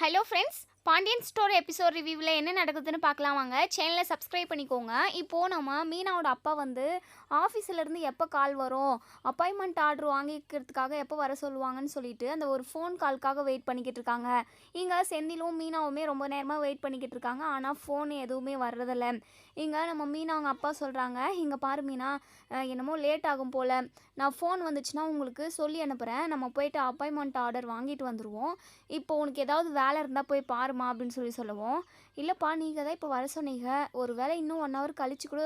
Hello friends Pandian stores episode ரிவ்யூவில் என்ன நடக்குதுன்னு பார்க்கலாம் வாங்க. சேனலை சப்ஸ்கிரைப் பண்ணிக்கோங்க. இப்போது நம்ம மீனாவோட அப்பா வந்து ஆஃபீஸிலேருந்து எப்போ கால் வரும்? அப்பாயின்மெண்ட் ஆர்டர் வாங்கிக்கிறதுக்காக எப்போ வர சொல்லுவாங்கன்னு சொல்லிட்டு அந்த ஒரு ஃபோன் கால்க்காக வெயிட் பண்ணிக்கிட்டு இருக்காங்க. இங்கே செந்திலும் மீனாவுமே ரொம்ப நேரமாக வெயிட் பண்ணிக்கிட்டு இருக்காங்க. ஆனால் ஃபோன் எதுவுமே வர்றதில்ல. இங்கே நம்ம மீனா அவங்க அப்பா சொல்கிறாங்க இங்கே பாரு மீனா என்னமோ லேட் ஆகும் போல். நான் ஃபோன் வந்துச்சுன்னா உங்களுக்கு சொல்லி அனுப்புகிறேன் நம்ம போயிட்டு அப்பாயின்மெண்ட் ஆர்டர் வாங்கிட்டு வந்துடுவோம் இப்போ உனக்கு ஏதாவது வேலை இருந்தால் போய் பாருமா அப்படின்னு சொல்லி சொல்லுவோம். இல்லைப்பா நீங்கள் தான் இப்போ வர சொன்னீங்க. ஒரு வேளை இன்னும் ஒன் ஹவர் கழிச்சு கூட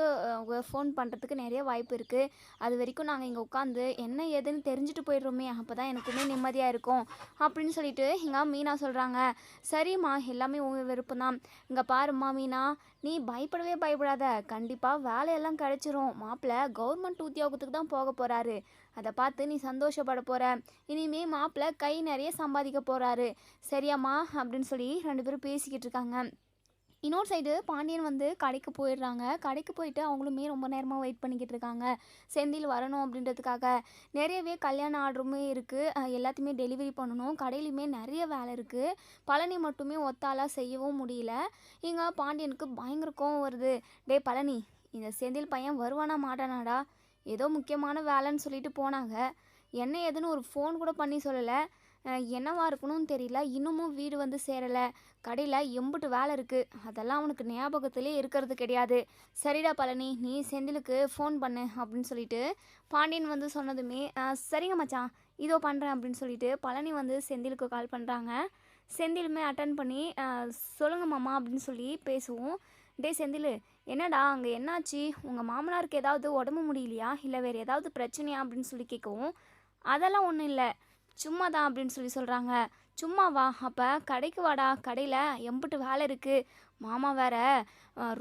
ஃபோன் பண்ணுறதுக்கு நிறைய வாய்ப்பு இருக்குது அது வரைக்கும் நாங்கள் இங்கே உட்காந்து என்ன ஏதுன்னு தெரிஞ்சுட்டு போயிடுறோமே அப்போ தான் எனக்குமே நிம்மதியாக இருக்கும் அப்படின்னு சொல்லிட்டு எங்கள் மீனா சொல்கிறாங்க சரிம்மா எல்லாமே உங்கள் விருப்பம் தான் இங்கே பாரும்மா மீனா நீ பயப்படவே பயப்படாத. கண்டிப்பாக வேலையெல்லாம் கிடைச்சிரும். மாப்பிள்ளை கவர்மெண்ட் உத்தியோகத்துக்கு தான் போக போகிறாரு அதை பார்த்து நீ சந்தோஷப்பட போகிற இனிமே மாப்பிள்ளை கை நிறைய சம்பாதிக்க போகிறாரு சரியாம்மா அப்படின்னு சொல்லி ரெண்டு பேரும் பேசிக்கிட்டு இருக்காங்க. இன்னொரு சைடு பாண்டியன் வந்து கடைக்கு போயிடுறாங்க. கடைக்கு போயிட்டு அவங்களுமே ரொம்ப நேரமாக வெயிட் பண்ணிக்கிட்டு இருக்காங்க. செந்தில் வரணும் அப்படின்றதுக்காக. நிறையவே கல்யாண ஆர்டருமே இருக்குது எல்லாத்தையுமே டெலிவரி பண்ணணும். கடையிலையுமே நிறைய வேலை இருக்குது பழனி மட்டுமே ஒத்தாலாக செய்யவும் முடியல. இங்கே பாண்டியனுக்கு பயங்கர கோவம் வருது. டே பழனி இந்த செந்தில் பையன் வருவானா மாட்டானாடா? ஏதோ முக்கியமான வேலைன்னு சொல்லிட்டு போனாங்க. என்ன ஏதுன்னு ஒரு ஃபோன் கூட பண்ணி சொல்லலை. என்னவா இருக்கணும்னு தெரியல. இன்னமும் வீடு வந்து சேரலை. கடையில் எம்புட்டு வேலை இருக்குது அதெல்லாம் அவனுக்கு ஞாபகத்திலே இருக்கிறது கிடையாது. சரிடா பழனி நீ செந்திலுக்கு ஃபோன் பண்ணு அப்படின்னு சொல்லிட்டு பாண்டியன் வந்து சொன்னதுமே சரிங்க மச்சான். இதோ பண்ணுறேன் அப்படின்னு சொல்லிட்டு பழனி வந்து செந்திலுக்கு கால் பண்ணுறாங்க செந்திலுமே அட்டன் பண்ணி "அஹ், சொல்லுங்க மாமா அப்படின்னு சொல்லி பேசுவோம். டேய் செந்தில் என்னடா அங்கே என்னாச்சு? உங்கள் மாமனாருக்கு ஏதாவது உடம்பு முடியலையா? இல்லை வேறு ஏதாவது பிரச்சனையா? அப்படின்னு சொல்லி கேட்கவும் அதெல்லாம் ஒன்றும் இல்லை. சும்மா தான் அப்படின்னு சொல்லி சொல்கிறாங்க சும்மா வா அப்போ கடைக்கு வாடா கடையில் எம்பிட்டு வேலை இருக்குது மாமா வேற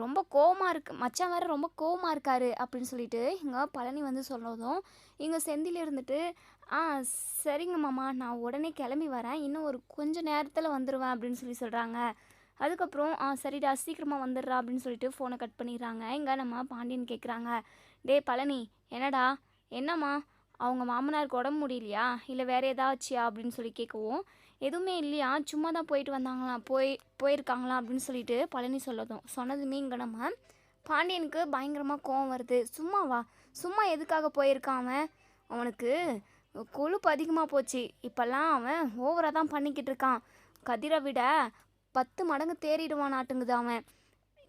ரொம்ப கோவமாக இருக்கு மச்சான் வேற ரொம்ப கோவமாக இருக்காரு அப்படின்னு சொல்லிட்டு இங்கே பழனி வந்து சொன்னதும் இங்கே செந்தில் இருந்துட்டு ஆ சரிங்க மாமா நான் உடனே கிளம்பி வரேன். இன்னும் ஒரு கொஞ்சம் நேரத்தில் வந்துடுவேன் அப்படின்னு சொல்லி சொல்கிறாங்க அதுக்கப்புறம் ஆ சரிடா சீக்கிரமாக வந்துடுறா அப்படின்னு சொல்லிட்டு ஃபோனை கட் பண்ணிடுறாங்க. இங்கே நம்ம பாண்டியன் கேட்குறாங்க டேய் பழனி என்னடா? என்னம்மா? அவங்க மாமனாருக்கு உடம்பு முடியலையா? இல்லை வேறு ஏதாச்சியா? அப்படின்னு சொல்லி கேட்கவும் எதுவுமே இல்லையா? சும்மா தான் போயிட்டு வந்தாங்களாம். போய் போயிருக்காங்களாம் அப்படின்னு சொல்லிட்டு பழனி சொல்லதும். சொன்னதுமே இங்கே நம்ம பாண்டியனுக்கு பயங்கரமாக கோவம் வருது. சும்மாவா சும்மா எதுக்காக போயிருக்கான் அவன்? அவனுக்கு கொழுப்பு அதிகமாக போச்சு. இப்போல்லாம் அவன் ஓவராக தான் பண்ணிக்கிட்டு இருக்கான். கதிரை விட பத்து மடங்கு தேறிடுவான் நாட்டுங்குது அவன்.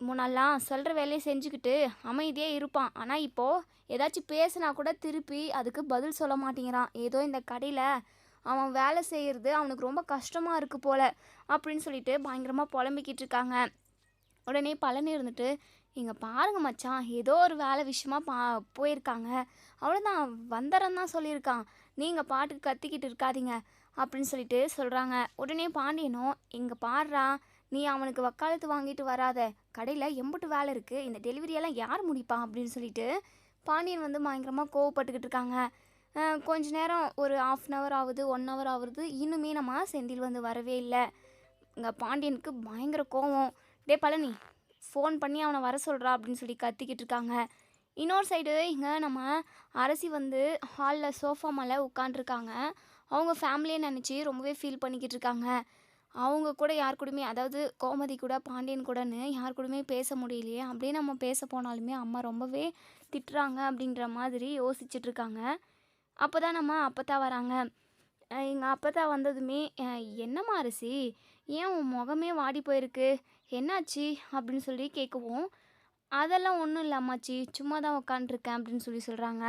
முன்னெல்லாம் சொல்கிற வேலையை செஞ்சுக்கிட்டு அமைதியாக இருப்பான். ஆனால் இப்போது ஏதாச்சும் பேசினா கூட திருப்பி அதுக்கு பதில் சொல்ல மாட்டேங்கிறான். ஏதோ இந்த கடையில் அவன் வேலை செய்கிறது அவனுக்கு ரொம்ப கஷ்டமாக இருக்குது போல் அப்படின்னு சொல்லிட்டு பயங்கரமாக புலம்பிக்கிட்டு இருக்காங்க. உடனே பழனி இருந்துட்டு இங்கே பாருங்க மச்சான் ஏதோ ஒரு வேலை விஷயமா பா போயிருக்காங்க. அவ்வளோதான் வந்துடுறேன்னு தான் சொல்லியிருக்கான். நீங்கள் பாட்டுக்கு கத்திக்கிட்டு இருக்காதீங்க. அப்படின்னு சொல்லிட்டு சொல்கிறாங்க உடனே பாண்டியனும் இங்கே பாடுறா நீ அவனுக்கு வக்காலத்து வாங்கிட்டு வராத. கடையில் எம்புட்டு வேலை இருக்குது இந்த டெலிவரியெல்லாம் யார் முடிப்பா அப்படின்னு சொல்லிட்டு பாண்டியன் வந்து பயங்கரமாக கோவப்பட்டுக்கிட்டு இருக்காங்க. கொஞ்ச நேரம் ஒரு ஆஃப் அன் ஹவர் ஆகுது ஒன் ஹவர் ஆகுது. இன்னுமே நம்ம செந்தில் வந்து வரவே இல்லை. இங்கே பாண்டியனுக்கு பயங்கர கோவம். டே பழனி ஃபோன் பண்ணி அவனை வர சொல்கிறா அப்படின்னு சொல்லி கத்திக்கிட்டு இருக்காங்க. இன்னொரு சைடு இங்கே நம்ம அரசி வந்து ஹாலில் சோஃபா மேலே உட்காண்ட்ருக்காங்க அவங்க ஃபேமிலியை நினச்சி ரொம்பவே ஃபீல் பண்ணிக்கிட்டு இருக்காங்க. அவங்க கூட யார் கூடயுமே அதாவது கோமதி கூட பாண்டியன் கூடன்னு யார் கூடயுமே பேச முடியலையே. அப்படியே நம்ம பேச போனாலுமே அம்மா ரொம்பவே திட்டுறாங்க அப்படின்ற மாதிரி யோசிச்சுட்டு இருக்காங்க அப்போ தான் நம்ம அப்பத்தா வராங்க. எங்கள் அப்பத்தா வந்ததுமே என்னம்மா அரிசி? ஏன் உன் முகமே வாடி போயிருக்கு? என்னாச்சு? அப்படின்னு சொல்லி கேட்கவும் அதெல்லாம் ஒன்றும் இல்லை அம்மாச்சி சும்மா தான் உட்காண்ட்ருக்கேன் அப்படின்னு சொல்லி சொல்கிறாங்க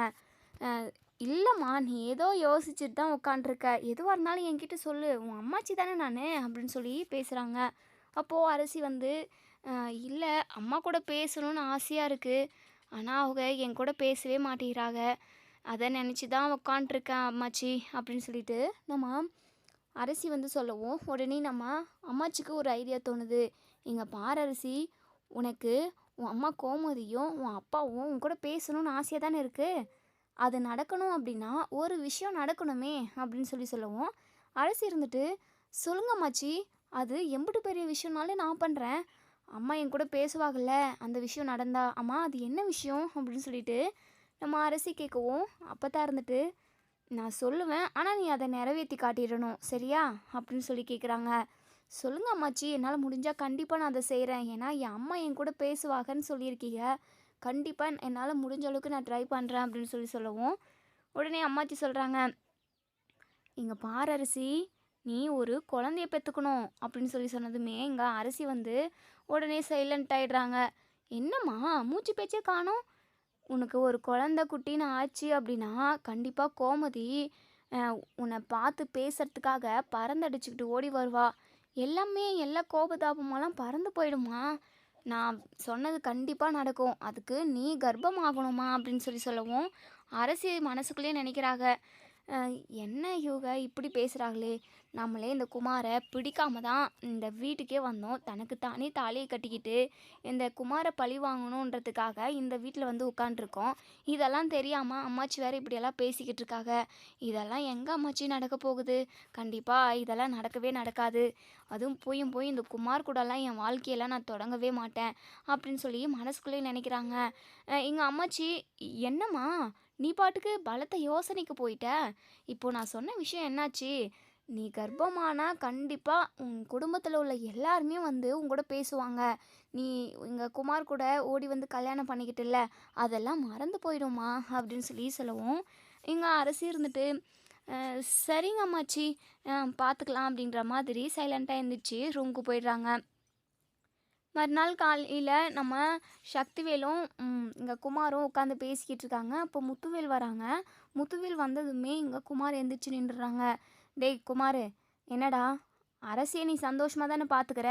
இல்லைம்மா நீ ஏதோ யோசிச்சுட்டு தான் உட்காண்ட்ருக்க எதுவாக இருந்தாலும் என்கிட்ட சொல்லு. உன் அம்மாச்சி தானே நான்? அப்படின்னு சொல்லி பேசுகிறாங்க அப்போது அரசி வந்து இல்லை அம்மா கூட பேசணும்னு ஆசையாக இருக்குது ஆனால் அவங்க என் கூட பேசவே மாட்டேங்கிறாங்க. அதை நினச்சி தான் உட்காண்ட்ருக்கேன் அம்மாச்சி அப்படின்னு சொல்லிட்டு நம்ம அரசி வந்து சொல்லவும் உடனே நம்ம அம்மாச்சிக்கு ஒரு ஐடியா தோணுது. எங்கள் பார் அரிசி உனக்கு உன் அம்மா கோமதியும் உன் அப்பாவும் உன் கூட பேசணும்னு ஆசையாக தானே இருக்குது அது நடக்கணும் அப்படின்னா ஒரு விஷயம் நடக்கணுமே அப்படின்னு சொல்லி சொல்லுவோம். அரசி இருந்துட்டு சொல்லுங்க அம்மாச்சி அது எம்பிட்டு பெரிய விஷயம்னாலே நான் பண்ணுறேன் அம்மா என் கூட பேசுவாங்கல்ல அந்த விஷயம் நடந்தா. அம்மா அது என்ன விஷயம்? அப்படின்னு சொல்லிட்டு நம்ம அரசி கேட்கவும். அப்போ தான் இருந்துட்டு நான் சொல்லுவேன் ஆனால் நீ அதை நிறைவேற்றி காட்டிடணும் சரியா? அப்படின்னு சொல்லி கேட்குறாங்க. சொல்லுங்க அம்மாச்சி என்னால் முடிஞ்சால் கண்டிப்பாக நான் அதை செய்கிறேன் ஏன்னா என் அம்மா என் கூட பேசுவாங்கன்னு சொல்லியிருக்கீங்க. கண்டிப்பாக என்னால் முடிஞ்ச அளவுக்கு நான் ட்ரை பண்ணுறேன் அப்படின்னு சொல்லி சொல்லவும் உடனே அம்மாச்சி சொல்கிறாங்க இங்கே பார் அரிசி நீ ஒரு குழந்தைய பெற்றுக்கணும் அப்படின்னு சொல்லி சொன்னதுமே இங்கே அரிசி வந்து உடனே சைலண்ட் ஆகிடுறாங்க என்னம்மா மூச்சு பேச்சே காணும். உனக்கு ஒரு குழந்த குட்டின்னு ஆச்சு அப்படின்னா கண்டிப்பாக கோமதி உன்னை பார்த்து பேசுறதுக்காக பறந்தடிச்சுக்கிட்டு ஓடி வருவா. எல்லாமே எல்லா கோபதாபமெல்லாம் பறந்து போயிடுமா? நான் சொன்னது கண்டிப்பாக நடக்கும். அதுக்கு நீ கர்ப்பமாகணுமா அப்படின்னு சொல்லி சொல்லவும் அரசி மனசுக்குள்ளேயே நினைக்கிறாங்க. என்ன யோகா இப்படி பேசுகிறாங்களே நம்மளே இந்த குமாரை பிடிக்காம தான் இந்த வீட்டுக்கே வந்தோம். தனக்கு தானே தாலியை கட்டிக்கிட்டு இந்த குமாரை பழி வாங்கணுன்றதுக்காக இந்த வீட்டில் வந்து உட்காண்ட்ருக்கோம் இதெல்லாம் தெரியாமல் அம்மாச்சி வேறு இப்படியெல்லாம் பேசிக்கிட்டு இருக்காங்க இதெல்லாம் எங்கே அம்மாச்சி நடக்க போகுது? கண்டிப்பாக இதெல்லாம் நடக்கவே நடக்காது. அதுவும் போயும் போய் இந்த குமார் கூடலாம் என் வாழ்க்கையெல்லாம் நான் தொடங்கவே மாட்டேன். அப்படின்னு சொல்லி மனசுக்குள்ளேயே நினைக்கிறாங்க. எங்கள் அம்மாச்சி என்னம்மா? நீ பாட்டுக்கு பலத்த யோசனைக்கு போயிட்ட? இப்போ நான் சொன்ன விஷயம் என்னாச்சு? நீ கர்ப்பமானா கண்டிப்பாக உன் குடும்பத்தில் உள்ள எல்லாருமே வந்து உன் கூட பேசுவாங்க. நீ எங்கள் குமார் கூட ஓடி வந்து கல்யாணம் பண்ணிக்கிட்டுல அதெல்லாம் மறந்து போயிடுமா அப்படின்னு சொல்லி சொல்லவும் இங்கே அரசி இருந்துட்டு சரிங்க அம்மாச்சி பார்த்துக்கலாம் அப்படின்ற மாதிரி சைலண்ட்டாக இருந்துச்சு ரூமுக்கு போயிடுறாங்க. மறுநாள் காலையில் நம்ம சக்திவேலும் இங்கே குமாரும் உட்காந்து பேசிக்கிட்டு இருக்காங்க. அப்போ முத்துவேல் வராங்க. முத்துவேல் வந்ததுமே இங்கே குமார் எந்திரிச்சு நின்றுறாங்க. டேய் குமார் என்னடா? அரசியை நீ சந்தோஷமாக தானே பார்த்துக்கிற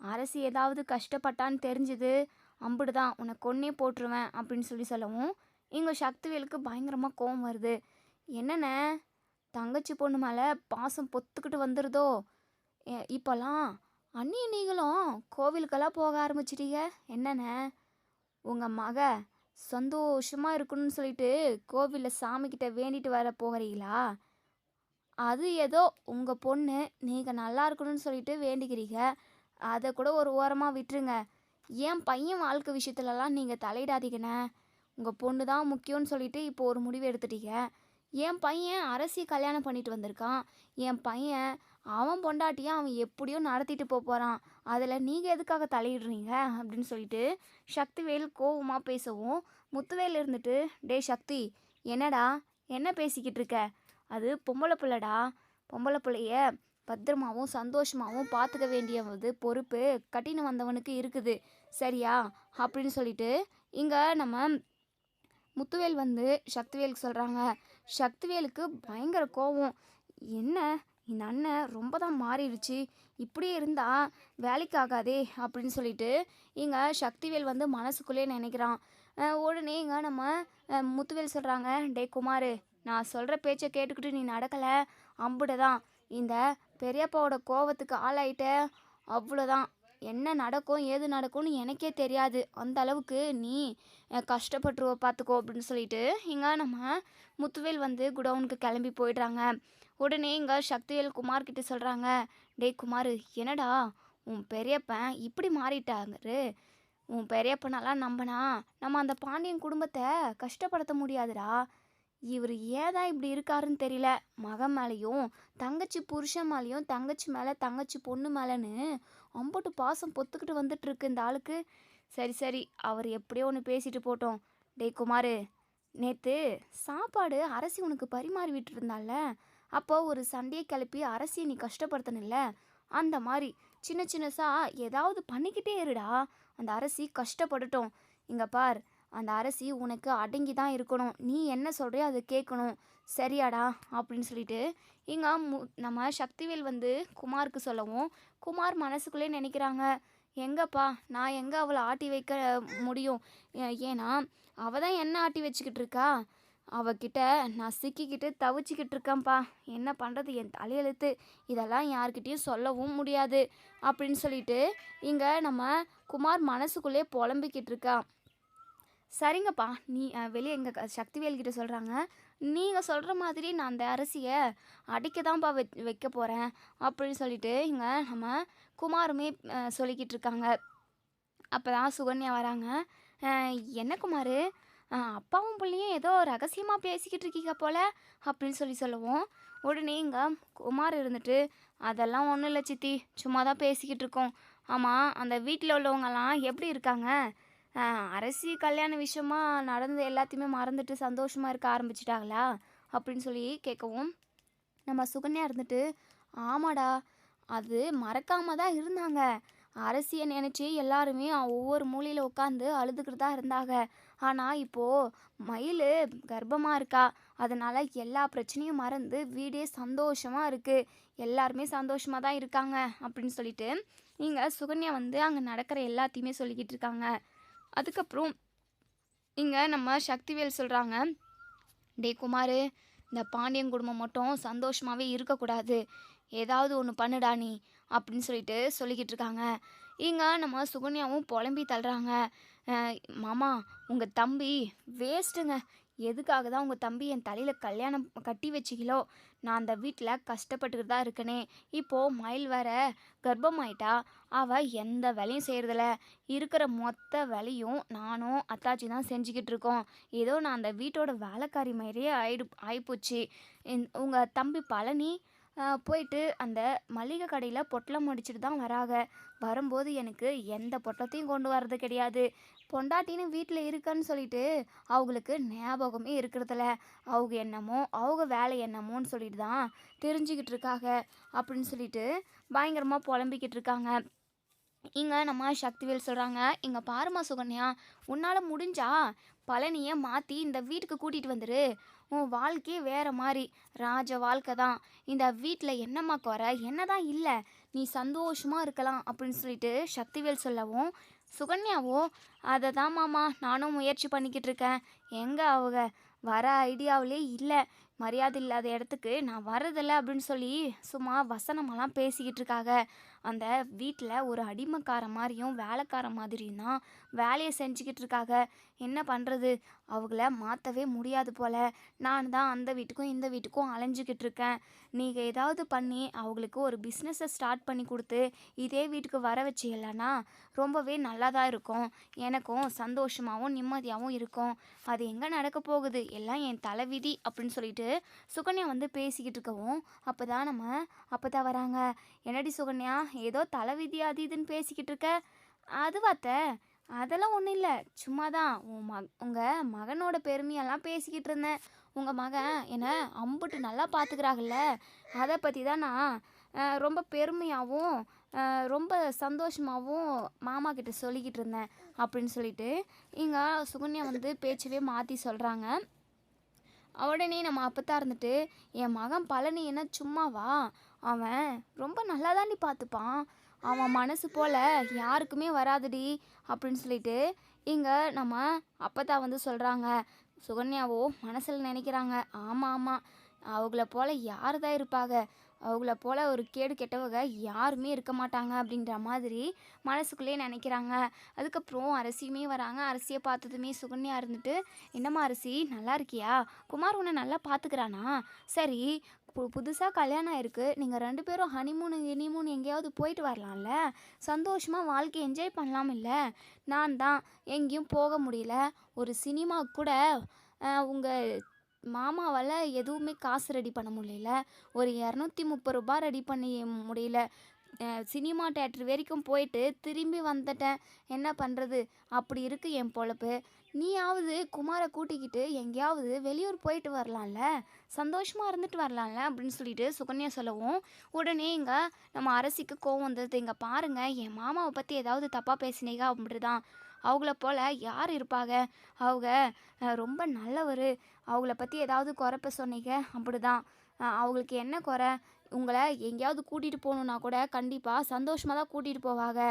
அரசி ஏதாவது கஷ்டப்பட்டான்னு தெரிஞ்சுது. அம்பிடு தான் உன்னை கொன்னே போட்டுருவேன் அப்படின்னு சொல்லி சொல்லவும் இங்கே சக்திவேலுக்கு பயங்கரமாக கோவம் வருது. என்னண்ணே? தங்கச்சி பொண்ணு மேலே பாசம் பொத்துக்கிட்டு வந்துடுதோ எ- இப்போல்லாம் அண்ணி நீங்களும் கோவிலுக்கெல்லாம் போக ஆரம்பிச்சிட்டீங்க? என்னண்ணே உங்கள் மக சந்தோஷமாக இருக்கணும்னு சொல்லிட்டு கோவிலில் சாமிக்கிட்ட வேண்டிட்டு வர போகிறீங்களா? அது ஏதோ உங்கள் பொண்ணு நீங்கள் நல்லா இருக்கணும்னு சொல்லிட்டு வேண்டிக்கிறீங்க. அதை கூட ஒரு ஓரமாக விட்டுருங்க. என் பையன் வாழ்க்கை விஷயத்துலலாம் நீங்கள் தலையிடாதீங்கண்ணே. உங்கள் பொண்ணு தான் முக்கியம்னு சொல்லிட்டு இப்போ ஒரு முடிவு எடுத்துட்டீங்க. என் பையன் அரசி கல்யாணம் பண்ணிட்டு வந்திருக்கான். என் பையன் அவன் பொண்டாட்டியை அவன் எப்படியோ நடத்திட்டு போக போகிறான் அதில் நீங்கள் எதுக்காக தலையிடுறீங்க? அப்படின்னு சொல்லிட்டு சக்திவேல் கோவமாக பேசவும் முத்துவேல் இருந்துட்டு டே சக்தி என்னடா? என்ன பேசிக்கிட்டு இருக்க? அது பொம்பளை பிள்ளைடா. பொம்பளை பிள்ளைய பத்திரமாவும் சந்தோஷமாகவும் பார்த்துக்க வேண்டியது பொறுப்பு கட்டின வந்தவனுக்கு இருக்குது. சரியா? அப்படின்னு சொல்லிட்டு இங்கே நம்ம முத்துவேல் வந்து சக்திவேலுக்கு சொல்கிறாங்க சக்திவேலுக்கு பயங்கர கோவம். என்ன? இந்த அண்ணன் ரொம்ப தான் மாறிடுச்சு. இப்படியே இருந்தால் வேலைக்கு ஆகாதே அப்படின்னு சொல்லிட்டு இங்கே சக்திவேல் வந்து மனசுக்குள்ளே நினைக்கிறான். உடனே இங்கே நம்ம முத்துவேல் சொல்கிறாங்க டே குமார் நான் சொல்கிற பேச்சை கேட்டுக்கிட்டு நீ நடக்கலை. அம்புட தான் இந்த பெரியப்பாவோட கோவத்துக்கு ஆளாயிட்ட அவ்வளோதான் என்ன நடக்கும் ஏது நடக்கும்னு எனக்கே தெரியாது. அந்த அளவுக்கு நீ கஷ்டப்பட்டுருவ பார்த்துக்கோ அப்படின்னு சொல்லிட்டு இங்கே நம்ம முத்துவேல் வந்து குடவுனுக்கு கிளம்பி போயிடுறாங்க. உடனே இங்கே சக்திவேல் குமார் கிட்ட சொல்கிறாங்க டேய் குமார் என்னடா? உன் பெரியப்பன் இப்படி மாறிட்டாங்கரு. உன் பெரியப்பனெல்லாம் நம்பனா? நம்ம அந்த பாண்டியன் குடும்பத்தை கஷ்டப்படுத்த முடியாதுடா. இவர் ஏதான் இப்படி இருக்காருன்னு தெரியல. மகன் மேலேயும் தங்கச்சி புருஷன் மேலேயும் தங்கச்சி மேலே தங்கச்சி பொண்ணு மேலேன்னு அம்பட்டு பாசம் பொத்துக்கிட்டு வந்துட்டுருக்கு இந்த ஆளுக்கு. சரி சரி அவர் எப்படியோ ஒன்று பேசிட்டு போட்டோம். டேய் குமார் நேற்று சாப்பாடு அரசி உனக்கு பரிமாறி விட்டுருந்தால அப்போது ஒரு சண்டையை கிளப்பி அரசியை நீ கஷ்டப்படுத்தணும்ல? அந்த மாதிரி. சின்ன சின்னசாக ஏதாவது பண்ணிக்கிட்டே இருடா. அந்த அரசி கஷ்டப்படட்டும் இங்கே பார் அந்த அரசி உனக்கு அடங்கி தான் இருக்கணும். நீ என்ன சொல்கிறியோ அதை கேட்கணும். சரியாடா அப்படின்னு சொல்லிட்டு இங்கே மு நம்ம சக்திவேல் வந்து குமாருக்கு சொல்லவும் குமார் மனசுக்குள்ளே நினைக்கிறாங்க. எங்கப்பா நான் எங்கே அவளை ஆட்டி வைக்க முடியும்? ஏன்னா அவள் தான் என்ன ஆட்டி வச்சுக்கிட்டு இருக்கா? அவகிட்ட நான் சிக்கிக்கிட்டு தவிச்சிக்கிட்டு இருக்கேன்ப்பா என்ன பண்ணுறது என் தலையெழுத்து இதெல்லாம் யார்கிட்டேயும் சொல்லவும் முடியாது அப்படின்னு சொல்லிட்டு இங்கே நம்ம குமார் மனசுக்குள்ளே புலம்பிக்கிட்டு இருக்கா சரிங்கப்பா. நீ வெளியே எங்கள் சக்திவேல்கிட்ட சொல்கிறாங்க நீங்கள் சொல்கிற மாதிரி நான் அந்த அரிசியை அடிக்க தான்ப்பா வெ வைக்க போகிறேன் அப்படின்னு சொல்லிட்டு இங்கே நம்ம குமாருமே சொல்லிக்கிட்டு இருக்காங்க அப்போ தான் சுகன்யா வராங்க. என்ன குமார்? அப்பாவும் பிள்ளையும் ஏதோ ரகசியமாக பேசிக்கிட்டு இருக்கீங்க போல அப்படின்னு சொல்லி சொல்லுவோம். உடனே இங்கே குமார் இருந்துட்டு அதெல்லாம் ஒன்றும் இல்லை சித்தி சும்மா தான் பேசிக்கிட்டு இருக்கோம் ஆமாம் அந்த வீட்டில் உள்ளவங்கெல்லாம் எப்படி இருக்காங்க? அரசி கல்யாண விஷயமா நடந்து எல்லாத்தையுமே மறந்துட்டு சந்தோஷமாக இருக்க ஆரம்பிச்சிட்டாங்களா? அப்படின்னு சொல்லி கேட்கவும் நம்ம சுகன்யா இருந்துட்டு ஆமாடா அது மறக்காம தான் இருந்தாங்க. அரசியை நினச்சி எல்லாருமே ஒவ்வொரு மூலையில் உட்காந்து அழுதுகிட்டு தான் இருந்தாங்க. ஆனால் இப்போது மயில் கர்ப்பமாக இருக்கா? அதனால எல்லா பிரச்சனையும் மறந்து வீடே சந்தோஷமாக இருக்குது எல்லாருமே சந்தோஷமாக தான் இருக்காங்க அப்படின்னு சொல்லிட்டு நீங்கள் சுகன்யா வந்து அங்கே நடக்கிற எல்லாத்தையுமே சொல்லிக்கிட்டு இருக்காங்க. அதுக்கப்புறம் இங்கே நம்ம சக்திவேல் சொல்கிறாங்க டே குமார் இந்த பாண்டியன் குடும்பம் மட்டும் சந்தோஷமாகவே இருக்கக்கூடாது. ஏதாவது ஒன்று பண்ணுடா நீ அப்படின்னு சொல்லிட்டு சொல்லிக்கிட்டு இருக்காங்க. இங்கே நம்ம சுகன்யாவும் புலம்பி தள்ளுறாங்க. மாமா உங்கள் தம்பி வேஸ்ட்டுங்க. எதுக்காக தான் உங்கள் தம்பி என் தலையில் கல்யாணம் கட்டி வச்சிக்கிலோ? நான் அந்த வீட்டில் கஷ்டப்பட்டுக்கிட்டு தான் இருக்கனே. இப்போது மயில் வேற கர்ப்பமாயிட்டா. அவள் எந்த வேலையும் செய்கிறதில்ல இருக்கிற மொத்த வேலையும் நானும் அத்தாச்சி தான் செஞ்சுக்கிட்டு இருக்கோம். ஏதோ நான் அந்த வீட்டோட வேலைக்காரி மாதிரியே ஆயிடு ஆயிப்போச்சு. உங்கள் தம்பி பழனி போயிட்டு அந்த மளிகை கடையில் பொட்டலம் முடிச்சுட்டு தான் வராங்க வரும்போது எனக்கு எந்த பொட்டத்தையும் கொண்டு வர்றது கிடையாது. பொண்டாட்டின்னு வீட்டில் இருக்கன்னு சொல்லிட்டு அவங்களுக்கு ஞாபகமே இருக்கிறதில்ல. அவங்க என்னமோ அவங்க வேலை என்னமோன்னு சொல்லிட்டு தான் தெரிஞ்சுக்கிட்டு இருக்காங்க அப்படின்னு சொல்லிட்டு பயங்கரமாக புலம்பிக்கிட்டு இருக்காங்க. இங்கே நம்ம சக்திவேல் சொல்கிறாங்க இங்கே பாருமா சுகன்யா உன்னால் முடிஞ்சா பழனியை மாற்றி இந்த வீட்டுக்கு கூட்டிகிட்டு வந்துரு. உன் வாழ்க்கையே வேறு மாதிரி ராஜ வாழ்க்கை தான். இந்த வீட்டில் என்னம்மா குறை? என்ன தான் இல்லை. நீ சந்தோஷமாக இருக்கலாம் அப்படின்னு சொல்லிட்டு சக்திவேல் சொல்லவும் சுகன்யாவோ அதை தான் மாமா நானும் முயற்சி பண்ணிக்கிட்டு இருக்கேன். எங்கே அவங்க? வர ஐடியாவிலே இல்லை. மரியாதை இல்லாத இடத்துக்கு நான் வரதில்லை அப்படின்னு சொல்லி சும்மா வசனமெல்லாம் பேசிக்கிட்டு இருக்காங்க அந்த வீட்டில் ஒரு அடிமைக்கார மாதிரியும் வேலைக்கார மாதிரியும் தான் வேலையை செஞ்சுக்கிட்டு இருக்காங்க என்ன பண்ணுறது அவங்கள மாற்றவே முடியாது போல். நான் தான் அந்த வீட்டுக்கும் இந்த வீட்டுக்கும் அலைஞ்சிக்கிட்டு இருக்கேன். நீங்கள் ஏதாவது பண்ணி அவங்களுக்கு ஒரு பிஸ்னஸை ஸ்டார்ட் பண்ணி கொடுத்து இதே வீட்டுக்கு வர வச்சீங்களன்னா ரொம்பவே நல்லா தான் இருக்கும். எனக்கும் சந்தோஷமாகவும் நிம்மதியாகவும் இருக்கும். அது எங்கே நடக்க போகுது? எல்லாம் என் தலைவிதி அப்படின்னு சொல்லிட்டு சுகன்யா வந்து பேசிக்கிட்டு இருக்கவும் அப்போ தான் நம்ம அப்போ தான் வராங்க. என்னடி சுகன்யா ஏதோ தலைவிதி அது இதுன்னு பேசிக்கிட்டு இருக்க அதுவாத்த அதெல்லாம் ஒன்றும் இல்லை. சும்மா தான் உன் மக உங்கள் மகனோட பெருமையெல்லாம் பேசிக்கிட்டு இருந்தேன் உங்கள் மகன் என்னை அம்புட்டு நல்லா பார்த்துக்கிறாங்கல்ல அதை பற்றி தான் நான் ரொம்ப பெருமையாகவும் ரொம்ப சந்தோஷமாகவும் மாமா கிட்ட சொல்லிக்கிட்டு இருந்தேன் அப்படின்னு சொல்லிட்டு இங்கே சுகன்யா வந்து பேச்சவே மாற்றி சொல்கிறாங்க உடனே நம்ம அப்பத்தா இருந்துட்டு என் மகன் பழனி என்ன சும்மாவா அவன் ரொம்ப நல்லா தாண்டி பார்த்துப்பான் அவன் மனசு போல் யாருக்குமே வராதுடி அப்படின்னு சொல்லிட்டு இங்கே நம்ம அப்பத்தா வந்து சொல்கிறாங்க சுகன்யாவோ மனசில் நினைக்கிறாங்க. ஆமாம் ஆமாம் அவங்கள போல் யார் தான் இருப்பாங்க. அவங்கள போல் ஒரு கேடு கெட்டவங்க யாருமே இருக்க மாட்டாங்க அப்படின்ற மாதிரி மனசுக்குள்ளே நினைக்கிறாங்க. அதுக்கப்புறம் அரசியுமே வராங்க. அரசியை பார்த்ததுமே சுகன்யா இருந்துட்டு என்னம்மா அரிசி நல்லா இருக்கியா? குமார் உன்னை நல்லா பார்த்துக்கிறானா? சரி புதுசாக கல்யாணம் ஆயிருக்கு. நீங்கள் ரெண்டு பேரும் ஹனிமூனு ஹனிமூன் எங்கேயாவது போயிட்டு வரலாம்ல? சந்தோஷமாக வாழ்க்கை என்ஜாய் பண்ணலாம் இல்லை? நான் தான் எங்கேயும் போக முடியல. ஒரு சினிமா கூட உங்கள் மாமாவால் எதுவுமே காசு ரெடி பண்ண முடியல. ஒரு இரநூத்தி முப்பது ரூபாய் ரெடி பண்ணி முடியல. சினிமா தேட்டர் வரைக்கும் போயிட்டு திரும்பி வந்துட்டேன். என்ன பண்ணுறது அப்படி இருக்குது என் பொழப்பு. நீயாவது குமாரை கூட்டிக்கிட்டு எங்கேயாவது வெளியூர் போயிட்டு வரலாம்ல? சந்தோஷமாக இருந்துட்டு வரலாம்ல? அப்படின்னு சொல்லிட்டு சுகன்யா சொல்லவும் உடனே இங்கே நம்ம அரசிக்கு கோவம் வந்தது. இங்கே பாருங்கள் என் மாமாவை பற்றி ஏதாவது தப்பாக பேசினீங்க அப்படிதான் அவங்கள போல் யார் இருப்பாங்க? அவங்க ரொம்ப நல்லவர். அவங்கள பற்றி ஏதாவது குறைப்ப சொன்னீங்க? அப்படிதான். தான் அவங்களுக்கு என்ன குறை? உங்களை எங்கேயாவது கூட்டிகிட்டு போகணுன்னா கூட கண்டிப்பாக சந்தோஷமாக தான் கூட்டிகிட்டு போவாங்க.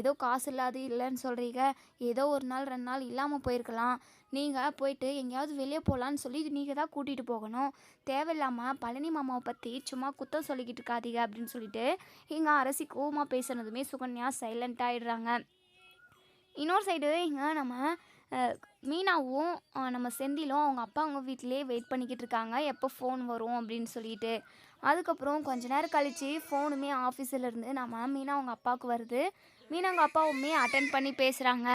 ஏதோ காசு இல்லாது இல்லைன்னு சொல்கிறீங்க ஏதோ ஒரு நாள் ரெண்டு நாள் இல்லாமல் போயிருக்கலாம். நீங்கள் போயிட்டு எங்கேயாவது வெளியே போகலான்னு சொல்லி நீங்கள் தான் கூட்டிகிட்டு போகணும். தேவையில்லாமல் பழனி மாமாவை பற்றி சும்மா குத்தம் சொல்லிக்கிட்டு இருக்காதீங்க அப்படின்னு சொல்லிட்டு எங்கள் அரசி கோவமாக பேசுனதுமே சுகன்யா சைலண்ட் ஆகிடுறாங்க இன்னொரு சைடு இங்கே நம்ம மீனாவும் நம்ம செந்திலும் அவங்க அப்பா அவங்க வீட்டிலே வெயிட் பண்ணிக்கிட்டு இருக்காங்க. எப்போ ஃபோன் வரும் அப்படின்னு சொல்லிட்டு. அதுக்கப்புறம் கொஞ்ச நேரம் கழித்து ஃபோனுமே ஆஃபீஸில் இருந்து நம்ம மீனா அவங்க அப்பாவுக்கு வருது. மீனா அவங்க அப்பாவுமே அட்டன் பண்ணி பேசுகிறாங்க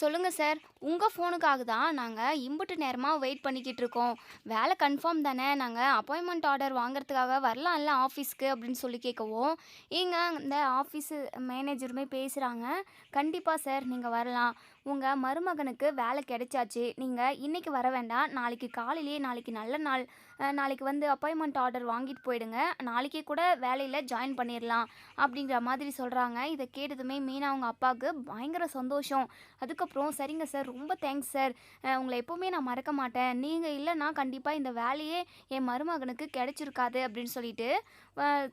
சொல்லுங்கள் சார். உங்கள் ஃபோனுக்காக தான் நாங்கள் இம்புட்டு நேரமாக வெயிட் பண்ணிக்கிட்டு இருக்கோம். வேலை கன்ஃபார்ம் தானே. நாங்கள் அப்பாயின்மெண்ட் ஆர்டர் வாங்குறதுக்காக வரலாம்ல ஆஃபீஸ்க்கு அப்படின்னு சொல்லி கேட்கவும். ஏங்க இந்த ஆஃபீஸு மேனேஜருமே பேசுகிறாங்க கண்டிப்பாக சார் நீங்கள் வரலாம். உங்கள் மருமகனுக்கு வேலை கிடைச்சாச்சு. நீங்கள் இன்றைக்கி வர வேண்டாம். நாளைக்கு காலையிலேயே நாளைக்கு நல்ல நாள் நாளைக்கு வந்து அப்பாயின்மெண்ட் ஆர்டர் வாங்கிட்டு போயிடுங்க. நாளைக்கே கூட வேலையில் ஜாயின் பண்ணிடலாம் அப்படிங்கிற மாதிரி சொல்கிறாங்க இதை கேட்டதுமே மீனா அவங்க அப்பாவுக்கு பயங்கர சந்தோஷம். அதுக்கப்புறம் சரிங்க சார் ரொம்ப தேங்க்ஸ் சார் உங்களை எப்போவுமே நான் மறக்க மாட்டேன். நீங்கள் இல்லைன்னா கண்டிப்பாக இந்த வேலையே என் மருமகனுக்கு கிடைச்சிருக்காது அப்படின்னு சொல்லிட்டு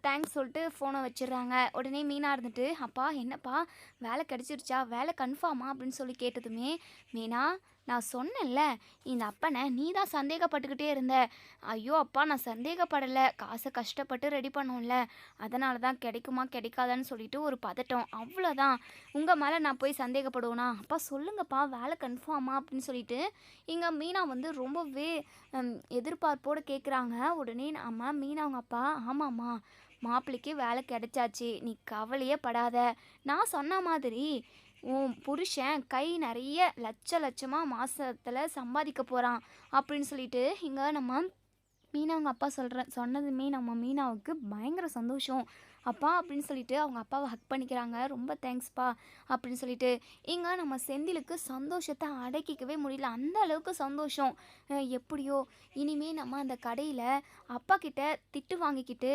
தேங்க்ஸ் சொல்லிட்டு ஃபோனை வச்சிடுறாங்க. உடனே மீனாக இருந்துட்டு அப்பா என்னப்பா? வேலை கிடைச்சிருச்சா? வேலை கன்ஃபார்மா அப்படின்னு சொல்லி கேட்டதுமே மீனா நான் சொன்னேன்ல இந்த அப்பனை நீ தான் சந்தேகப்பட்டுக்கிட்டே இருந்த. ஐயோ அப்பா நான் சந்தேகப்படலை. காசை கஷ்டப்பட்டு ரெடி பண்ணோம்ல. அதனால தான் கிடைக்குமா கிடைக்காதான்னு சொல்லிட்டு ஒரு பதட்டம். அவ்வளோதான் உங்கள் மேலே நான் போய் சந்தேகப்படுவேனா? அப்பா சொல்லுங்கப்பா வேலை கன்ஃபார்மா அப்படின்னு சொல்லிட்டு இங்கே மீனா வந்து ரொம்பவே எதிர்பார்ப்போடு கேட்குறாங்க உடனே நம்ம மீனா அவங்க அப்பா ஆமாம்மா. மாப்பிள்ளைக்கு வேலை கிடைச்சாச்சு. நீ கவலையே படாத. நான் சொன்ன மாதிரி உன் புருஷன் கை நிறைய லட்ச லட்சமாக மாதத்தில் சம்பாதிக்க போகிறான் அப்படின்னு சொல்லிட்டு இங்கே நம்ம மீனா அவங்க அப்பா சொல்கிற சொன்னதுமே நம்ம மீனாவுக்கு பயங்கர சந்தோஷம். அப்பா அப்படின்னு சொல்லிட்டு அவங்க அப்பாவை ஹக் பண்ணிக்கிறாங்க. ரொம்ப தேங்க்ஸ்ப்பா அப்படின்னு சொல்லிட்டு. இங்கே நம்ம செந்திலுக்கு சந்தோஷத்தை அடக்கிக்கவே முடியல. அந்த அளவுக்கு சந்தோஷம். எப்படியோ இனிமே நம்ம அந்த கடையில் அப்பா கிட்ட திட்டு வாங்கிக்கிட்டு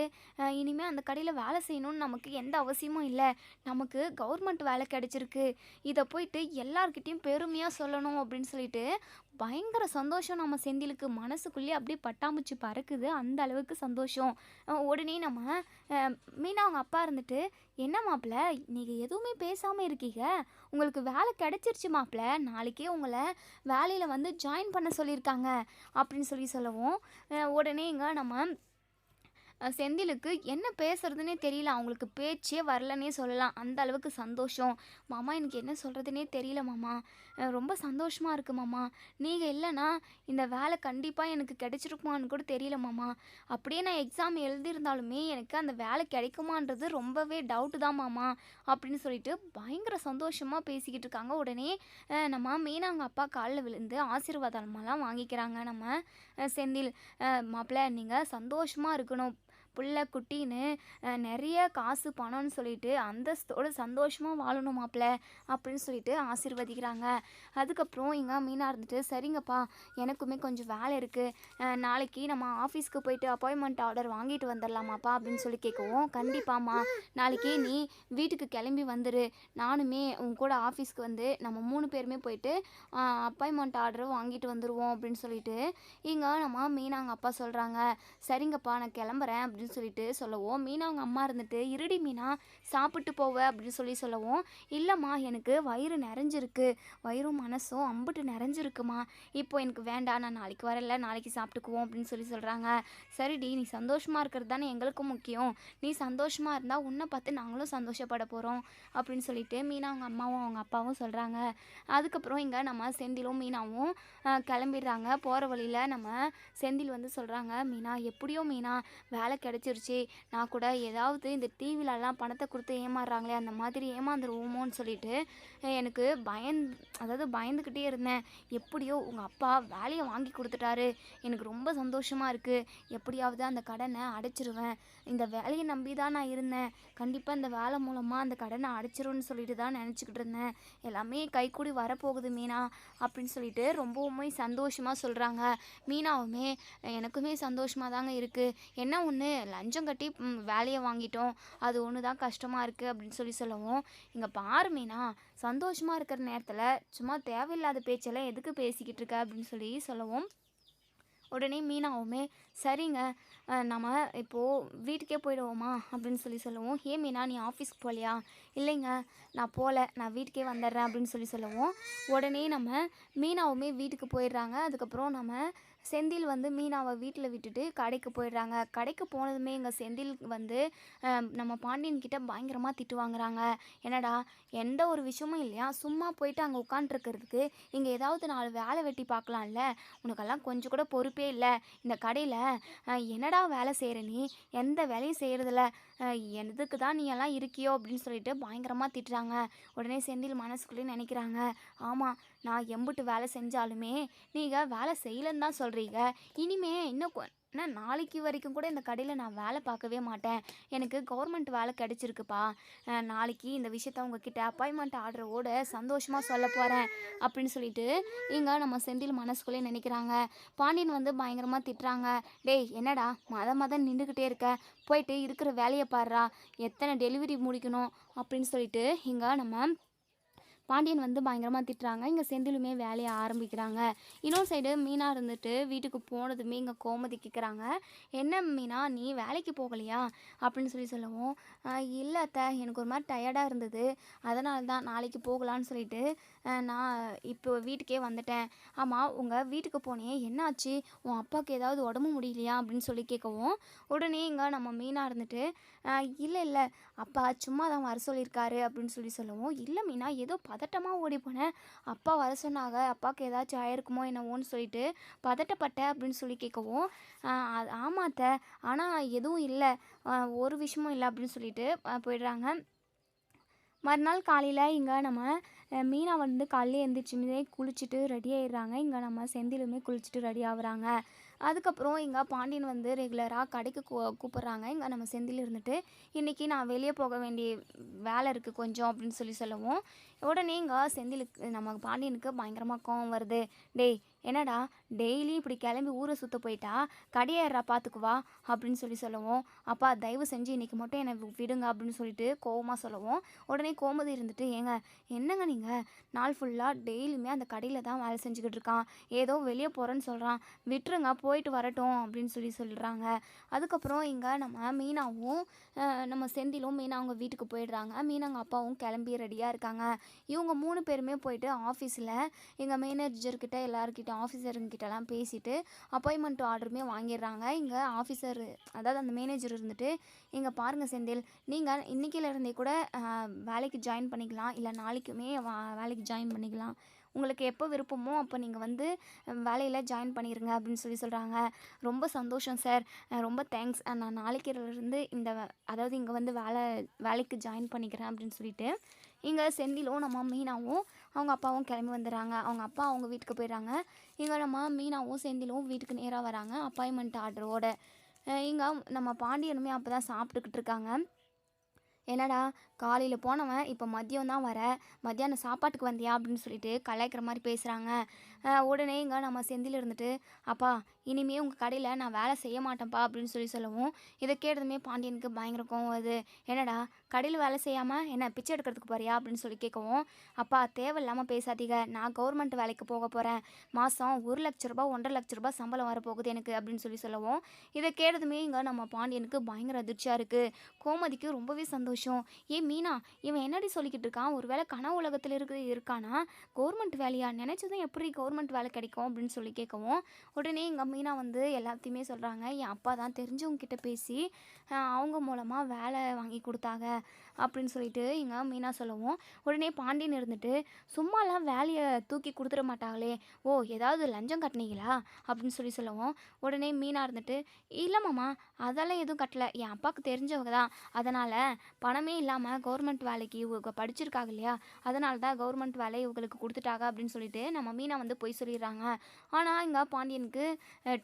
இனிமேல் அந்த கடையில் வேலை செய்யணும்னு நமக்கு எந்த அவசியமும் இல்லை. நமக்கு கவர்மெண்ட் வேலை கிடச்சிருக்கு. இதை போயிட்டு எல்லாருக்கிட்டேயும் பெருமையாக சொல்லணும் அப்படின்னு சொல்லிட்டு பயங்கர சந்தோஷம் நம்ம செந்திலுக்கு. மனசுக்குள்ளேயே அப்படியே பட்டாம்பூச்சி பறக்குது. அந்த அளவுக்கு சந்தோஷம். உடனே நம்ம மீனா அவங்க அப்பா இருந்துட்டு என்ன மாப்பிள்ள நீங்கள் எதுவுமே பேசாமல் இருக்கீங்க? உங்களுக்கு வேலை கிடச்சிருச்சு மாப்பிள்ள நாளைக்கே உங்களை வேலையில் வந்து ஜாயின் பண்ண சொல்லியிருக்காங்க அப்படின்னு சொல்லி சொல்லவும் உடனே இங்கே நம்ம செந்திலுக்கு என்ன பேசுறதுனே தெரியல. அவங்களுக்கு பேச்சே வரலன்னே சொல்லலாம். அந்த அளவுக்கு சந்தோஷம். மாமா எனக்கு என்ன சொல்கிறதுனே தெரியல மாமா. ரொம்ப சந்தோஷமாக இருக்குது மாமா. நீங்கள் இல்லைன்னா இந்த வேலை கண்டிப்பாக எனக்கு கிடைச்சிருக்குமான்னு கூட தெரியல மாமா. அப்படியே நான் எக்ஸாம் எழுதியிருந்தாலுமே எனக்கு அந்த வேலை கிடைக்குமான்றது ரொம்பவே டவுட்டு தான் மாமா அப்படின்னு சொல்லிட்டு பயங்கர சந்தோஷமாக பேசிக்கிட்டு இருக்காங்க. உடனே நம்ம மீனா அவங்க அப்பா காலில் விழுந்து ஆசீர்வாதமெல்லாம் வாங்கிக்கிறாங்க நம்ம செந்தில். மாப்பிள்ளை நீங்கள் சந்தோஷமாக இருக்கணும். புள்ள குட்டின்னு நிறைய காசு பணம்னு சொல்லிட்டு அந்தஸ்தோடு சந்தோஷமாக வாழணும் மாப்பிள்ள அப்படின்னு சொல்லிட்டு ஆசீர்வதிக்கிறாங்க. அதுக்கப்புறம் இங்கே மீனாக இருந்துட்டு சரிங்கப்பா எனக்குமே கொஞ்சம் வேலை இருக்குது நாளைக்கு நம்ம ஆஃபீஸ்க்கு போயிட்டு அப்பாயின்மெண்ட் ஆர்டர் வாங்கிட்டு வந்துடலாமாப்பா அப்படின்னு சொல்லி கேட்கவும் கண்டிப்பாம்மா நாளைக்கு நீ வீட்டுக்கு கிளம்பி வந்துரு. நானுமே உன் கூட ஆஃபீஸ்க்கு வந்து நம்ம மூணு பேருமே போயிட்டு அப்பாயின்மெண்ட் ஆர்டர் வாங்கிட்டு வந்துடுவோம் அப்படின்னு சொல்லிட்டு இங்கே நம்ம மீனாங்க அப்பா சொல்கிறாங்க சரிங்கப்பா நான் கிளம்புறேன் அப்படின்னு அப்படின்னு சொல்லிட்டு சொல்லவும். மீனா அவங்க அம்மா இருந்துட்டு இருடி மீனா சாப்பிட்டு போவ அப்படின்னு சொல்லி சொல்லவும். இல்லைம்மா எனக்கு வயிறு நிறைஞ்சிருக்கு. வயிறும் மனசும் அம்புட்டு நிறைஞ்சிருக்குமா. இப்போ எனக்கு வேண்டாம் நான் நாளைக்கு வரல. நாளைக்கு சாப்பிட்டுக்குவோம் அப்படின்னு சொல்லி சொல்கிறாங்க சரிடி நீ சந்தோஷமாக இருக்கிறது தானே எங்களுக்கும் முக்கியம். நீ சந்தோஷமாக இருந்தால் உன்னை பார்த்து நாங்களும் சந்தோஷப்பட போகிறோம் அப்படின்னு சொல்லிட்டு மீனா அவங்க அம்மாவும் அவங்க அப்பாவும் சொல்கிறாங்க அதுக்கப்புறம் இங்கே நம்ம செந்திலும் மீனாவும் கிளம்பிடுறாங்க. போகிற வழியில் நம்ம செந்தில் வந்து சொல்கிறாங்க மீனா எப்படியோ மீனா வேலை கிடச்சிருச்சு நான் கூட ஏதாவது இந்த டிவிலலாம் பணத்தை கொடுத்து ஏமாறுறாங்களே அந்த மாதிரி ஏமாந்துருவோமோன்னு சொல்லிட்டு எனக்கு பயந் அதாவது பயந்துக்கிட்டே இருந்தேன். எப்படியோ உங்கள் அப்பா வேலையை வாங்கி கொடுத்துட்டாரு. எனக்கு ரொம்ப சந்தோஷமாக இருக்குது எப்படியாவது அந்த கடனை அடைச்சிருவேன். இந்த வேலையை நம்பி தான் நான் இருந்தேன். கண்டிப்பாக இந்த வேலை மூலமாக அந்த கடனை அடைச்சிரும்னு சொல்லிட்டு தான் நினச்சிக்கிட்டு இருந்தேன். எல்லாமே கைக்கூடி வரப்போகுது மீனா அப்படின்னு சொல்லிட்டு ரொம்பவுமே சந்தோஷமாக சொல்கிறாங்க மீனாவுமே எனக்குமே சந்தோஷமாக தாங்க இருக்குது என்ன ஒன்று லஞ்சம் கட்டி வேலையை வாங்கிட்டோம். அது ஒன்று தான் கஷ்டமாக இருக்குது அப்படின்னு சொல்லி சொல்லவும் இங்கே பாரு மீனா சந்தோஷமாக இருக்கிற நேரத்தில் சும்மா தேவையில்லாத பேச்செல்லாம் எதுக்கு பேசிக்கிட்டு இருக்க அப்படின்னு சொல்லி சொல்லவும் உடனே மீனாவுமே சரிங்க நம்ம இப்போது வீட்டுக்கே போயிடுவோமா அப்படின்னு சொல்லி சொல்லுவோம் ஏன் மீனா நீ ஆஃபீஸ்க்கு போகலையா இல்லைங்க நான் போகல நான் வீட்டுக்கே வந்துடுறேன் அப்படின்னு சொல்லி சொல்லுவோம் உடனே நம்ம மீனாவுமே வீட்டுக்கு போயிடுறாங்க. அதுக்கப்புறம் நம்ம செந்தில் வந்து மீனாவை வீட்டில் விட்டுட்டு கடைக்கு போயிடுறாங்க. கடைக்கு போனதுமே இங்கே செந்தில் வந்து நம்ம பாண்டியன் கிட்ட பயங்கரமாக திட்டு வாங்குறாங்க. என்னடா எந்த ஒரு விஷயமும் இல்லையா? சும்மா போயிட்டு அங்கே உட்காண்ட்ருக்கிறதுக்கு இங்கே ஏதாவது நாலு வேலை வெட்டி பார்க்கலாம்ல? உனக்கெல்லாம் கொஞ்சம் கூட பொறுப்பே இல்லை. இந்த கடையில் என்னடா வேலை செய்கிற நீ? எந்த வேலையும் செய்கிறதில்ல எதுக்கு தான் நீ எல்லாம் இருக்கியோ அப்படின்னு சொல்லிட்டு பயங்கரமாக திட்டுறாங்க. உடனே செந்தில் மனசுக்குள்ளேயே நினைக்கிறாங்க. ஆமாம் நான் எம்புட்டு வேலை செஞ்சாலுமே நீங்கள் வேலை செய்யலைன்னு தான் சொல்கிறீங்க இனிமே இன்னும் கொ- என்ன நாளைக்கு வரைக்கும் கூட இந்த கடையில் நான் வேலை பார்க்கவே மாட்டேன். எனக்கு கவர்மெண்ட் வேலை கிடச்சிருக்குப்பா. நாளைக்கு இந்த விஷயத்த உங்ககிட்ட அப்பாயின்மெண்ட் ஆர்டரோட சந்தோஷமாக சொல்ல போகிறேன் அப்படின்னு சொல்லிட்டு இங்கே நம்ம செந்தில் மனசுக்குள்ளே நினைக்கிறாங்க. பாண்டியன் வந்து பயங்கரமாக திட்டுறாங்க. டேய் என்னடா மத மதம் நின்றுக்கிட்டே இருக்க? போயிட்டு இருக்கிற வேலையை பாடுறா எத்தனை டெலிவரி முடிக்கணும் அப்படின்னு சொல்லிட்டு இங்கே நம்ம பாண்டியன் வந்து பயங்கரமாக திட்டுறாங்க. இங்கே செந்திலுமே வேலையை ஆரம்பிக்கிறாங்க. இன்னொரு சைடு மீனா இருந்துட்டு வீட்டுக்கு போனதுமே இங்கே கோமதி கேட்குறாங்க என்ன மீனா நீ வேலைக்கு போகலையா? அப்படின்னு சொல்லி சொல்லவும். இல்லை அத்தை. எனக்கு ஒரு மாதிரி டயர்டாக இருந்தது. அதனால தான் நாளைக்கு போகலான்னு சொல்லிட்டு நான் இப்போ வீட்டுக்கே வந்துட்டேன். ஆமாம் உங்கள் வீட்டுக்கு போனே. என்னாச்சு? உன் அப்பாவுக்கு ஏதாவது உடம்பு முடியலையா? அப்படின்னு சொல்லி கேட்கவும் உடனே இங்கே நம்ம மீனா இருந்துட்டு இல்லை இல்லை. அப்பா சும்மா தான் வர சொல்லியிருக்காரு. அப்படின்னு சொல்லி சொல்லவும். இல்லை மீனா ஏதோ பதட்டமாக ஓடி போனேன். அப்பா வர சொன்னாங்க அப்பாவுக்கு ஏதாச்சும் ஆயிருக்குமோ என்னவோன்னு சொல்லிட்டு பதட்டப்பட்ட அப்படின்னு சொல்லி கேட்கவும் ஆமாத்த ஆனால் எதுவும் இல்லை. ஒரு விஷயமும் இல்லை அப்படின்னு சொல்லிட்டு போயிடுறாங்க. மறுநாள் காலையில் இங்கே நம்ம மீனா வந்து காலையில் எழுந்திரிச்சுமே குளிச்சுட்டு ரெடி ஆயிடுறாங்க. இங்கே நம்ம செந்திலுமே குளிச்சுட்டு ரெடி ஆகுறாங்க. அதுக்கப்புறம் இங்கே பாண்டியன் வந்து ரெகுலராக கடைக்கு கூ கூப்பிட்றாங்க. இங்கே நம்ம செந்தில் இருந்துட்டு இன்றைக்கி நான் வெளியே போக வேண்டிய வேலை இருக்குது கொஞ்சம் அப்படின்னு சொல்லி சொல்லவும். உடனே இங்கே செந்திலுக்கு நம்ம பாண்டியனுக்கு பயங்கரமாக கோவம் வருது. டேய் என்னடா டெய்லி இப்படி கிளம்பி ஊரை சுற்ற போயிட்டா? கடையேறா பார்த்துக்குவா அப்படின்னு சொல்லி சொல்லுவோம். அப்பா தயவு செஞ்சு இன்றைக்கி மட்டும் என்னை விடுங்க அப்படின்னு சொல்லிட்டு கோவமாக சொல்லுவோம். உடனே கோமதி இருந்துட்டு ஏங்க என்னங்க நீங்கள் நாள் ஃபுல்லாக டெய்லியுமே அந்த கடையில் தான் வேலை செஞ்சுக்கிட்டு இருக்கான். ஏதோ வெளியே போகிறேன்னு சொல்கிறான் விட்டுருங்க போயிட்டு வரட்டும் அப்படின்னு சொல்லி சொல்கிறாங்க அதுக்கப்புறம் இங்கே நம்ம மீனாவும் நம்ம செந்திலும் மீனா அவங்க வீட்டுக்கு போயிடுறாங்க. மீனாங்க அப்பாவும் கிளம்பி ரெடியாக இருக்காங்க. இவங்க மூணு பேருமே போயிட்டு ஆஃபீஸில் எங்கள் மேனேஜர்கிட்ட எல்லாருக்கிட்ட ஆஃபீஸருங்கிட்டலாம் பேசிவிட்டு அப்பாயின்மெண்ட் ஆர்டருமே வாங்கிடுறாங்க. இங்கே ஆஃபீஸர் அதாவது அந்த மேனேஜர் இருந்துட்டு இங்கே பாருங்கள் செந்தில் நீங்கள் இன்றைக்கிலேருந்தே கூட வேலைக்கு ஜாயின் பண்ணிக்கலாம். இல்லை நாளைக்குமே வா- வேலைக்கு ஜாயின் பண்ணிக்கலாம். உங்களுக்கு எப்போ விருப்பமோ அப்போ நீங்கள் வந்து வேலையில் ஜாயின் பண்ணிடுங்க அப்படின்னு சொல்லி சொல்கிறாங்க ரொம்ப சந்தோஷம் சார் ரொம்ப தேங்க்ஸ் நான் நாளைக்கிலேருந்து இந்த அதாவது இங்கே வந்து வேலை வேலைக்கு ஜாயின் பண்ணிக்கிறேன் அப்படின்னு சொல்லிட்டு இங்கே செந்திலும் நம்ம மீனாவும் அவங்க அப்பாவும் கிளம்பி வந்துடுறாங்க அவங்க அப்பா அவங்க வீட்டுக்கு போயிடுறாங்க. இங்கே நம்ம மீனாவும் செந்திலும் வீட்டுக்கு நேராக வராங்க. அப்பாயின்மெண்ட் ஆர்டரோட இங்கே நம்ம பாண்டியனுமே அப்போ தான் சாப்பிட்டுக்கிட்டு இருக்காங்க. என்னடா காலையில் போனவன் இப்போ மதியம் தான் வர. மத்தியானம் சாப்பாட்டுக்கு வந்தியா? அப்படின்னு சொல்லிட்டு கலாய்க்கிற மாதிரி பேசுகிறாங்க உடனே இங்கே நம்ம செந்தில் இருந்துட்டு அப்பா இனிமே உங்கள் கடையில் நான் வேலை செய்ய மாட்டேன்ப்பா அப்படின்னு சொல்லி சொல்லவும் இதை கேட்டதுமே பாண்டியனுக்கு பயங்கர கோவம் வருது. என்னடா கடையில் வேலை செய்யாமல் என்ன பிச்சை எடுக்கிறதுக்கு போறியா? அப்படின்னு சொல்லி கேட்கவும் அப்பா தேவையில்லாமல் பேசாதீங்க. நான் கவர்மெண்ட் வேலைக்கு போக போகிறேன் மாதம் ஒரு லட்ச ரூபா ஒன்றரை லட்ச ரூபாய் சம்பளம் வரப்போகுது எனக்கு அப்படின்னு சொல்லி சொல்லவும் இதை கேட்டதுமே இங்கே நம்ம பாண்டியனுக்கு பயங்கர அதிர்ச்சியாக இருக்குது கோமதிக்கு ரொம்பவே சந்தோஷம். ஏன் மீனா இவன் என்னடி சொல்லிக்கிட்டு இருக்கான்? ஒருவேளை கனவு உலகத்தில் இருக்கு இருக்கானா? கவர்மெண்ட் வேலையா? நினச்சதும் எப்படி கவர்மெண்ட் வேலை கிடைக்கும் அப்படின்னு சொல்லி கேட்கவும் உடனே எங்கள் மீனா வந்து எல்லாத்தையுமே சொல்கிறாங்க என் அப்பா தான் தெரிஞ்சவங்க கிட்ட பேசி அவங்க மூலமாக வேலை வாங்கி கொடுத்தாங்க. அப்படின்னு சொல்லிட்டு இங்கே மீனா சொல்லவும். உடனே பாண்டியன் இருந்துட்டு சும்மாலாம் வேலையை தூக்கி கொடுத்துட மாட்டாங்களே. ஓ ஏதாவது லஞ்சம் கட்டினீங்களா? அப்படின்னு சொல்லி சொல்லவும். உடனே மீனா இருந்துட்டு இல்லை மாமா அதெல்லாம் எதுவும் கட்டலை. என் அப்பாவுக்கு தெரிஞ்சவங்க தான். அதனால் பணமே இல்லாமல் கவர்மெண்ட் வேலைக்கு இவங்க படிச்சிருக்காங்க இல்லையா? அதனால தான் கவர்மெண்ட் வேலை இவங்களுக்கு கொடுத்துட்டாங்க. அப்படின்னு சொல்லிட்டு நம்ம மீனா வந்து பொய் சொல்லிடுறாங்க. ஆனால் இங்கே பாண்டியனுக்கு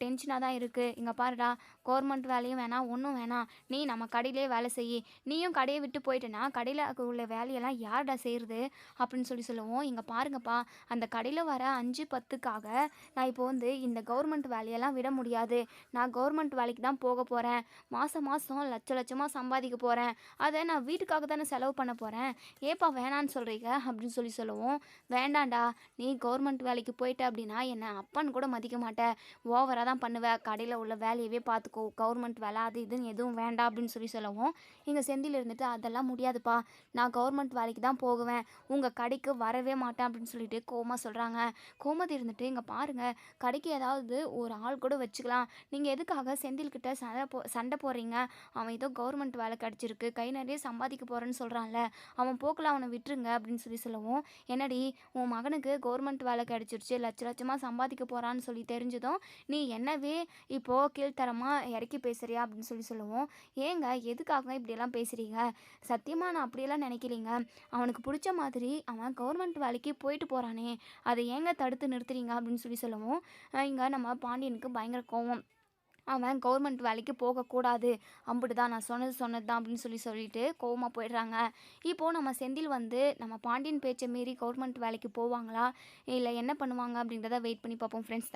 டென்ஷனாக தான் இருக்குது இங்கே பாருடா கவர்மெண்ட் வேலையும் வேணாம் ஒன்றும் வேணாம். நீ நம்ம கடையிலே வேலை செய். நீயும் கடையை விட்டு போய் போயிட்டேன்னா கடையில் உள்ள வேலையெல்லாம் யார்டா செய்கிறது அப்படின்னு சொல்லி சொல்லுவோம். இங்கே பாருங்கப்பா அந்த கடையில் வர அஞ்சு பத்துக்காக நான் இப்போ வந்து இந்த கவர்மெண்ட் வேலையெல்லாம் விட முடியாது. நான் கவர்மெண்ட் வேலைக்கு தான் போக போகிறேன் மாதம் மாதம் லட்ச லட்சமாக சம்பாதிக்க போகிறேன் அதை நான் வீட்டுக்காக தானே செலவு பண்ண போகிறேன் ஏப்பா வேணான்னு சொல்கிறீங்க அப்படின்னு சொல்லி சொல்லுவோம். வேண்டாம்டா நீ கவர்மெண்ட் வேலைக்கு போயிட்ட அப்படின்னா என்னை அப்பான்னு கூட மதிக்க மாட்டேன் ஓவராக தான் பண்ணுவேன் கடையில் உள்ள வேலையவே பார்த்துக்கோ. கவர்மெண்ட் வேலை அது இதுன்னு எதுவும் வேண்டாம் அப்படின்னு சொல்லி சொல்லவும். இங்கே செந்தில் இருந்துட்டு அதெல்லாம் முடியாதுப்பா. நான் கவர்மெண்ட் வேலைக்கு தான் போகுவேன். உங்கள் கடைக்கு வரவே மாட்டேன் அப்படின்னு சொல்லிட்டு கோமா சொல்கிறாங்க கோமதி இருந்துட்டு இங்கே பாருங்கள் கடைக்கு ஏதாவது ஒரு ஆள் கூட வச்சுக்கலாம். நீங்கள் எதுக்காக செந்தில்கிட்ட சண்டை போ சண்டை போடுறீங்க? அவன் ஏதோ கவர்மெண்ட் வேலை கிடச்சிருக்கு. கை நிறைய சம்பாதிக்க போகிறேன்னு சொல்கிறான்ல அவன் போக்கில் அவனை விட்டுருங்க அப்படின்னு சொல்லி சொல்லவும் என்னடி உன் மகனுக்கு கவர்மெண்ட் வேலை கிடச்சிருச்சு. லட்ச லட்சமாக சம்பாதிக்க போகிறான்னு சொல்லி தெரிஞ்சதும் நீ என்னவே இப்போது கீழ்த்தரமாக இறக்கி பேசுகிறியா அப்படின்னு சொல்லி சொல்லுவோம் ஏங்க எதுக்காக இப்படியெல்லாம் பேசுகிறீங்க சத்தியமாக நான் அப்படியெல்லாம் நினைக்கலீங்க. அவனுக்கு பிடிச்ச மாதிரி அவன் கவர்மெண்ட் வேலைக்கு போயிட்டு போகிறானே அதை ஏங்க தடுத்து நிறுத்துறீங்க அப்படின்னு சொல்லி சொல்லவும் இங்கே நம்ம பாண்டியனுக்கு பயங்கர கோவம். அவன் கவர்மெண்ட் வேலைக்கு போகக்கூடாது. அம்பிட்டு தான் நான் சொன்னது சொன்னது தான் அப்படின்னு சொல்லி சொல்லிட்டு கோவமாக போயிடுறாங்க. இப்போது நம்ம செந்தில் வந்து நம்ம பாண்டியன் பேச்சை மீறி கவர்மெண்ட் வேலைக்கு போவாங்களா? இல்லை என்ன பண்ணுவாங்க அப்படின்றத வெயிட் பண்ணி பார்ப்போம் ஃப்ரெண்ட்ஸ்